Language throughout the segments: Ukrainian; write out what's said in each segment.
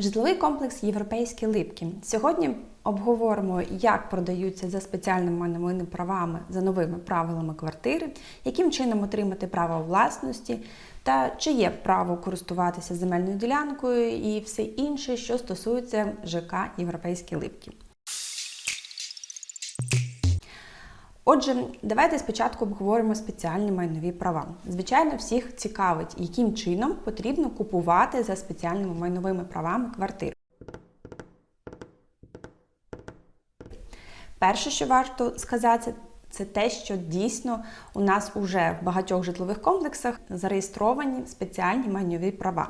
Житловий комплекс Європейські липки. Сьогодні обговоримо, як продаються за спеціальними майновими правами за новими правилами квартири, яким чином отримати право власності, та чи є право користуватися земельною ділянкою і все інше, що стосується ЖК Європейські липки. Отже, давайте спочатку обговоримо спеціальні майнові права. Звичайно, всіх цікавить, яким чином потрібно купувати за спеціальними майновими правами квартиру. Перше, що варто сказати, це те, що дійсно у нас уже в багатьох житлових комплексах зареєстровані спеціальні майнові права.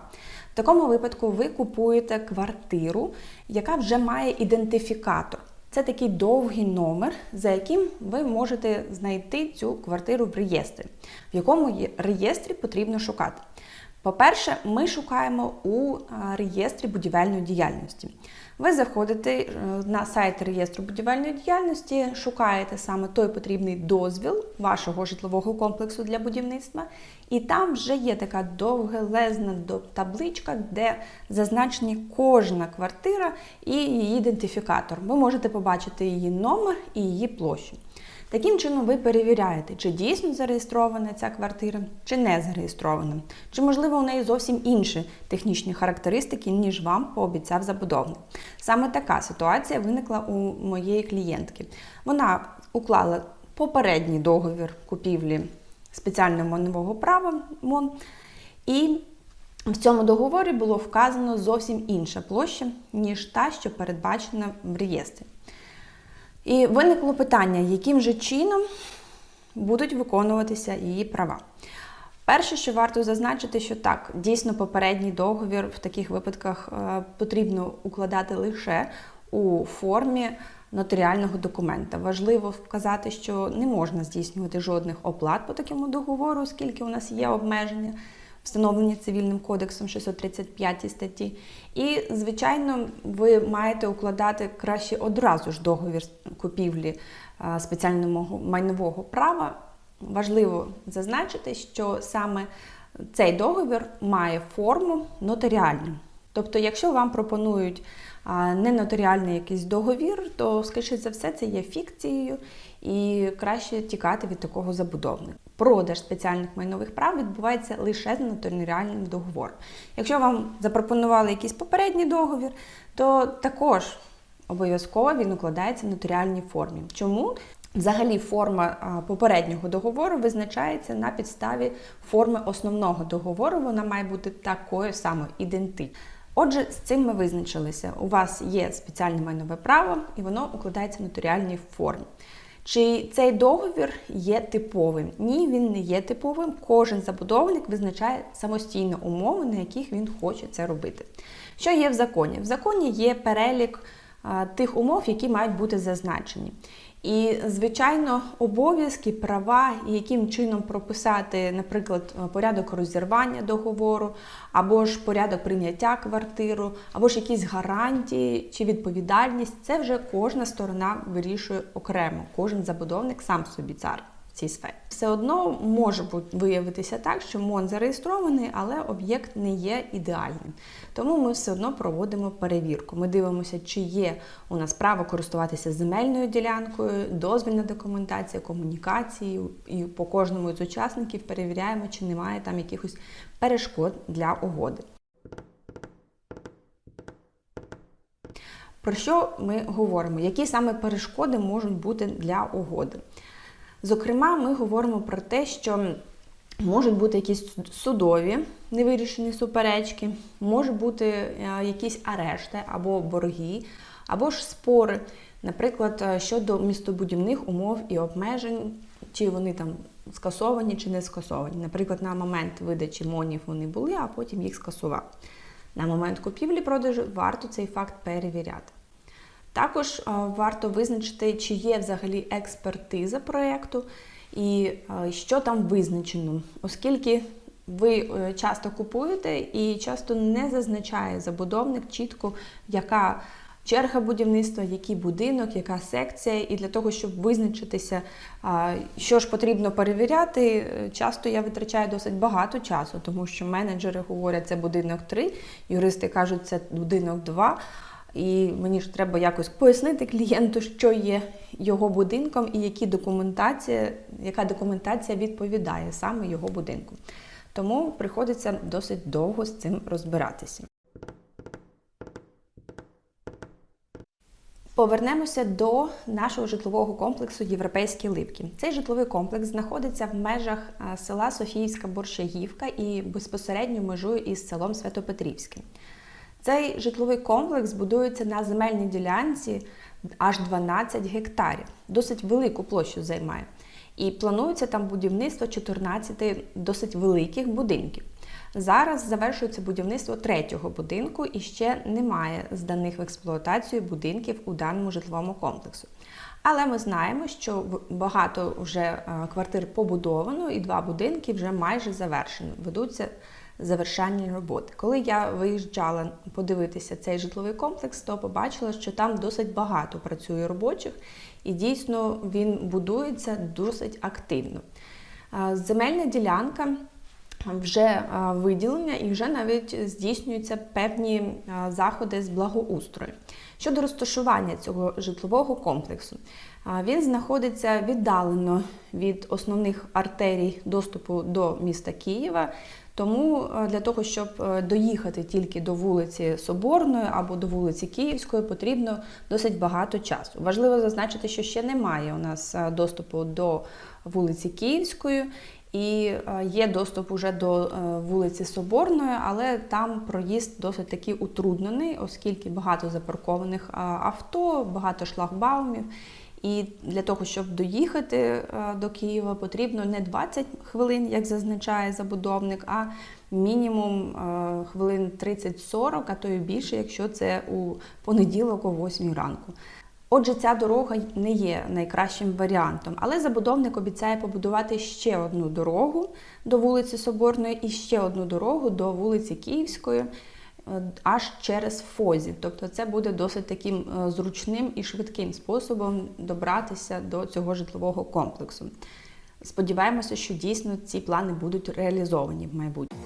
В такому випадку ви купуєте квартиру, яка вже має ідентифікатор. Це такий довгий номер, за яким ви можете знайти цю квартиру в реєстрі, в якому реєстрі потрібно шукати. По-перше, ми шукаємо у реєстрі будівельної діяльності. Ви заходите е, на сайт реєстру будівельної діяльності, шукаєте саме той потрібний дозвіл вашого житлового комплексу для будівництва, і там вже є така довгелезна до- табличка, де зазначені кожна квартира і її ідентифікатор. Ви можете побачити її номер і її площу. Таким чином ви перевіряєте, чи дійсно зареєстрована ця квартира, чи не зареєстрована, чи можливо у неї зовсім інші технічні характеристики, ніж вам пообіцяв забудовник. Саме така ситуація виникла у моєї клієнтки. Вона уклала попередній договір купівлі спеціального майнового права МОН, і в цьому договорі було вказано зовсім інша площа, ніж та, що передбачена в реєстрі. І виникло питання, яким же чином будуть виконуватися її права. Перше, що варто зазначити, що так, дійсно попередній договір в таких випадках е, потрібно укладати лише у формі нотаріального документа. Важливо вказати, що не можна здійснювати жодних оплат по такому договору, оскільки у нас є обмеження встановлені цивільним кодексом 635 статті. І, звичайно, ви маєте укладати краще одразу ж договір купівлі спеціального майнового права. Важливо зазначити, що саме цей договір має форму нотаріальну. Тобто, якщо вам пропонують а, не нотаріальний якийсь договір, то, скоріше за все, це є фікцією і краще тікати від такого забудовника. Продаж спеціальних майнових прав відбувається лише з нотаріальним договором. Якщо вам запропонували якийсь попередній договір, то також обов'язково він укладається в нотаріальній формі. Чому? Взагалі, форма попереднього договору визначається на підставі форми основного договору. Вона має бути такою самою ідентичною. Отже, з цим ми визначилися. У вас є спеціальне майнове право, і воно укладається в нотаріальній формі. Чи цей договір є типовим? Ні, він не є типовим. Кожен забудовник визначає самостійно умови, на яких він хоче це робити. Що є в законі? В законі є перелік тих умов, які мають бути зазначені. І, звичайно, обов'язки, права, яким чином прописати, наприклад, порядок розірвання договору, або ж порядок прийняття квартиру, або ж якісь гарантії чи відповідальність, це вже кожна сторона вирішує окремо. Кожен забудовник сам собі цар в цій сфері. Все одно може бути виявитися так, що МОН зареєстрований, але об'єкт не є ідеальним. Тому ми все одно проводимо перевірку. Ми дивимося, чи є у нас право користуватися земельною ділянкою, дозвільна документація, комунікації, і по кожному з учасників перевіряємо, чи немає там якихось перешкод для угоди. Про що ми говоримо? Які саме перешкоди можуть бути для угоди? Зокрема, ми говоримо про те, що можуть бути якісь судові невирішені суперечки, можуть бути е, якісь арешти або борги, або ж спори, наприклад, е, щодо містобудівних умов і обмежень, чи вони там скасовані чи не скасовані. Наприклад, на момент видачі монів вони були, а потім їх скасували. На момент купівлі-продажу варто цей факт перевіряти. Також е, варто визначити, чи є взагалі експертиза проєкту і е, що там визначено, оскільки ви е, часто купуєте і часто не зазначає забудовник чітко, яка черга будівництва, який будинок, яка секція. І для того, щоб визначитися, що ж потрібно перевіряти, часто я витрачаю досить багато часу, тому що менеджери говорять, це будинок 3, юристи кажуть, це будинок 2. І мені ж треба якось пояснити клієнту, що є його будинком і які документація, яка документація відповідає саме його будинку. Тому приходиться досить довго з цим розбиратися. Повернемося до нашого житлового комплексу Європейські Липки. Цей житловий комплекс знаходиться в межах села Софіївська Борщагівка і безпосередньо межує із селом Святопетрівське. Цей житловий комплекс будується на земельній ділянці аж 12 гектарів, досить велику площу займає. І планується там будівництво 14 досить великих будинків. Зараз завершується будівництво третього будинку і ще немає зданих в експлуатацію будинків у даному житловому комплексу. Але ми знаємо, що багато вже е, квартир побудовано, і два будинки вже майже завершені. Ведуться завершальні роботи. Коли я виїжджала подивитися цей житловий комплекс, то побачила, що там досить багато працює робочих, і дійсно він будується досить активно. Земельна ділянка вже виділення і вже навіть здійснюються певні заходи з благоустрою. Щодо розташування цього житлового комплексу, він знаходиться віддалено від основних артерій доступу до міста Києва. Тому для того, щоб доїхати тільки до вулиці Соборної або до вулиці Київської, потрібно досить багато часу. Важливо зазначити, що ще немає у нас доступу до вулиці Київської. І є доступ уже до вулиці Соборної, але там проїзд досить таки утруднений, оскільки багато запаркованих авто, багато шлагбаумів. І для того, щоб доїхати до Києва, потрібно не 20 хвилин, як зазначає забудовник, а мінімум хвилин 30-40, а то й більше, якщо це у понеділок о 8 ранку. Отже, ця дорога не є найкращим варіантом, але забудовник обіцяє побудувати ще одну дорогу до вулиці Соборної і ще одну дорогу до вулиці Київської, аж через Фозі. Тобто це буде досить таким зручним і швидким способом добратися до цього житлового комплексу. Сподіваємося, що дійсно ці плани будуть реалізовані в майбутньому.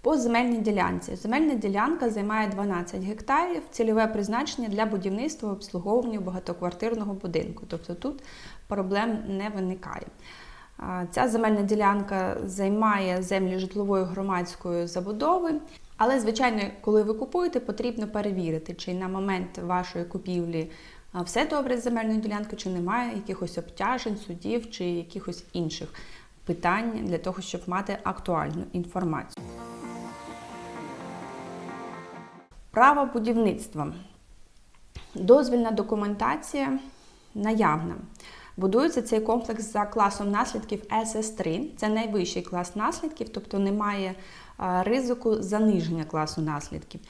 По земельній ділянці. Земельна ділянка займає 12 гектарів, цільове призначення для будівництва обслуговування багатоквартирного будинку. Тобто тут проблем не виникає. Ця земельна ділянка займає землі житлової громадської забудови. Але, звичайно, коли ви купуєте, потрібно перевірити, чи на момент вашої купівлі все добре з земельною ділянкою, чи немає якихось обтяжень, судів чи якихось інших питань для того, щоб мати актуальну інформацію. Право будівництва. Дозвільна документація наявна. Будується цей комплекс за класом наслідків СС3. Це найвищий клас наслідків, тобто немає ризику заниження класу наслідків.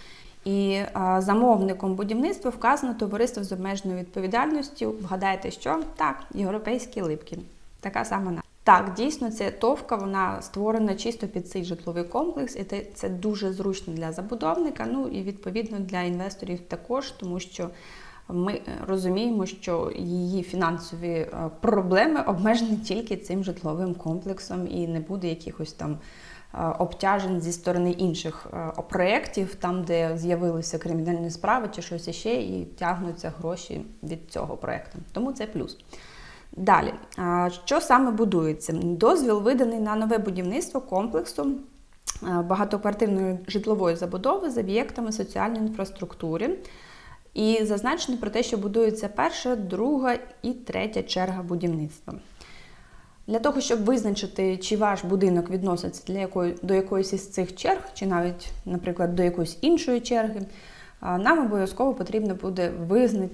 І замовником будівництва вказано товариство з обмеженою відповідальністю. Вгадайте, що? Так, європейські липки. Така сама назва. Так, дійсно, ця товка вона створена чисто під цей житловий комплекс, і це дуже зручно для забудовника. Ну і відповідно для інвесторів також, тому що ми розуміємо, що її фінансові проблеми обмежені тільки цим житловим комплексом, і не буде якихось там обтяжень зі сторони інших проєктів, там, де з'явилися кримінальні справи чи щось іще, і тягнуться гроші від цього проєкту. Тому це плюс. Далі, що саме будується? Дозвіл виданий на нове будівництво комплексу багатоквартирної житлової забудови з об'єктами соціальної інфраструктури. І зазначено про те, що будується перша, друга і третя черга будівництва. Для того, щоб визначити, чи ваш будинок відноситься для якої, до якоїсь із цих черг, чи навіть, наприклад, до якоїсь іншої черги, нам обов'язково потрібно буде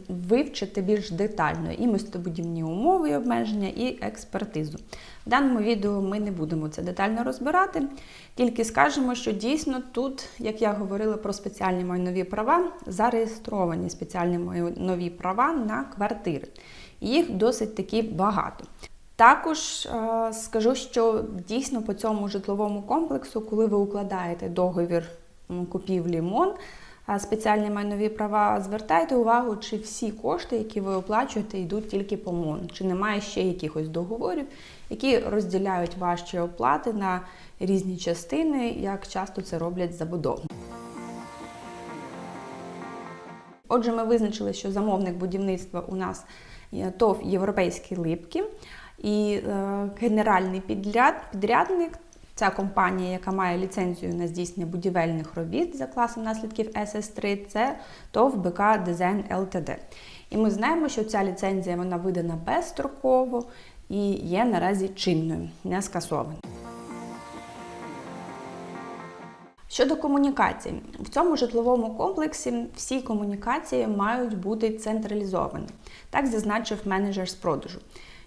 вивчити більш детально і містобудівні умови, і обмеження, і експертизу. В даному відео ми не будемо це детально розбирати, тільки скажемо, що дійсно тут, як я говорила про спеціальні майнові права, зареєстровані спеціальні майнові права на квартири. Їх досить таки багато. Також е скажу, що дійсно по цьому житловому комплексу, коли ви укладаєте договір купівлі МОН, спеціальні майнові права, звертайте увагу, чи всі кошти, які ви оплачуєте, йдуть тільки по МОН, чи немає ще якихось договорів, які розділяють ваші оплати на різні частини, як часто це роблять забудовники. Отже, ми визначили, що замовник будівництва у нас ТОВ Європейські липки і е, генеральний підряд, підрядник. Ця компанія, яка має ліцензію на здійснення будівельних робіт за класом наслідків СС3, це ТОВ БК Дизайн ЛТД. І ми знаємо, що ця ліцензія вона видана безстроково і є наразі чинною, не скасованою. Щодо комунікацій, в цьому житловому комплексі всі комунікації мають бути централізовані. Так зазначив менеджер з продажу.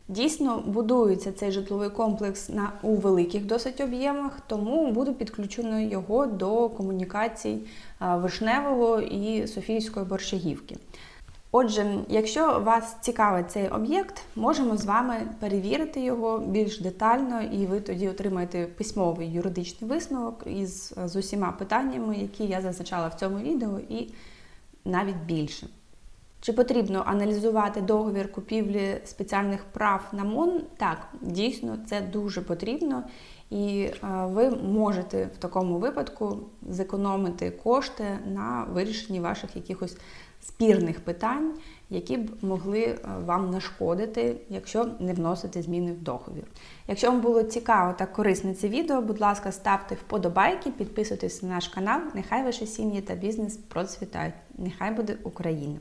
Дійсно, будується цей житловий комплекс на у великих досить об'ємах, тому буде підключено його до комунікацій Вишневого і Софійської борщагівки. Отже, якщо вас цікавить цей об'єкт, можемо з вами перевірити його більш детально, і ви тоді отримаєте письмовий юридичний висновок із з усіма питаннями, які я зазначала в цьому відео, і навіть більше. Чи потрібно аналізувати договір купівлі спеціальних прав на МОН? Так, дійсно, це дуже потрібно, і е, ви можете в такому випадку зекономити кошти на вирішенні ваших якихось спірних питань, які б могли е, вам нашкодити, якщо не вносити зміни в договір. Якщо вам було цікаво та корисне це відео, будь ласка, ставте вподобайки, підписуйтесь на наш канал. Нехай ваші сім'ї та бізнес процвітають. Нехай буде Україна!